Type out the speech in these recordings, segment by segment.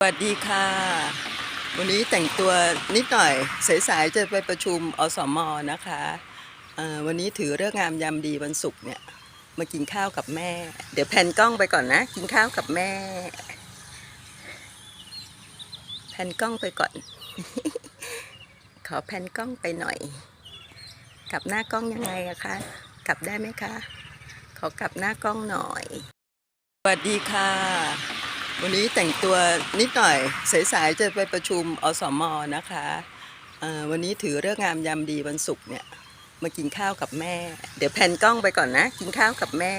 สวัสดีค่ะ วันนี้แต่งตัวนิดหน่อยสายๆจะไปประชุมอสมนะคะอ่อวันนี้ถือเรื่องงามยามดีวันศุกร์เนี่ยมากินข้าวกับแม่ เดี๋ยวแผ่นกล้องไปก่อนนะ กินข้าวกับแม่แผ่นกล้องไปก่อน ขอแผ่นกล้องไปหน่อย กลับหน้ากล้องยังไงอะคะกลับได้ไหมคะ ขอกลับหน้ากล้องหน่อย สวัสดีค่ะ วันนี้แต่งตัวนิดหน่อยสายๆจะไปประชุมอสมนะคะวันนี้ถือเรื่องงามยามดีวันศุกร์เนี่ยมากินข้าวกับแม่ เดี๋ยวแผ่นกล้องไปก่อนนะ กินข้าวกับแม่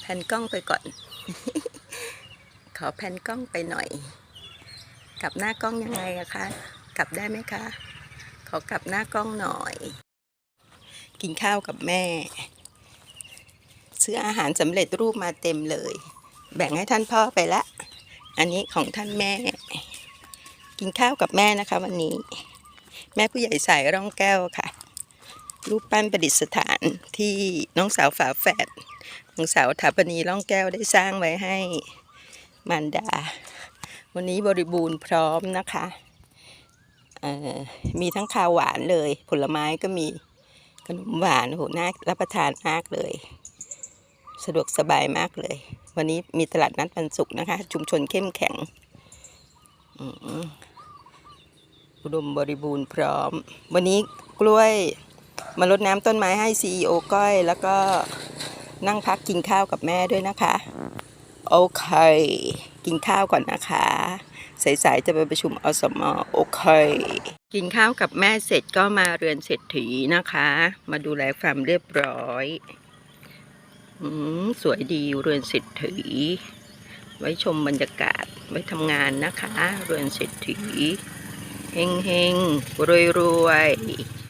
แผ่นกล้องไปก่อน ขอแผ่นกล้องไปหน่อย กลับหน้ากล้องยังไงอะคะ กลับได้ไหมคะ ขอกลับหน้ากล้องหน่อย กินข้าวกับแม่ ซื้ออาหารสำเร็จรูปมาเต็มเลย แบ่งให้ท่านพ่อไปละ อันนี้ของท่านแม่ กินข้าวกับแม่นะคะ วันนี้ แม่ผู้ใหญ่สายร่องแก้วค่ะ รูปปั้นประดิษฐานที่น้องสาวฝาแฝดน้องสาวถาปนีร่องแก้วได้สร้างไว้ให้มารดา วันนี้บริบูรณ์พร้อมนะคะมีทั้งข้าวหวานเลย ผลไม้ก็มีขนมหวานโหน่ารับประทานมากเลย สะดวกสบายมากเลย วันนี้มีตลาดนัดวันศุกร์นะคะ ชุมชนเข้มแข็งอุดมบริบูรณ์พร้อม วันนี้กล้วยมารดน้ำต้นไม้ให้ซีอก้อย แล้วก็นั่งพักกินข้าวกับแม่ด้วยนะคะ โอเค กินข้าวก่อนนะคะสายๆจะไปประชุมอสมโอเค กินข้าวกับแม่เสร็จก็มาเรือนเศรษฐีนะคะ มาดูแลความเรียบร้อย สวยดีเรือนเศรษฐีไว้ชมบรรยากาศไว้ทำงานนะคะ เรือนเศรษฐีเฮงเฮงรวยรวย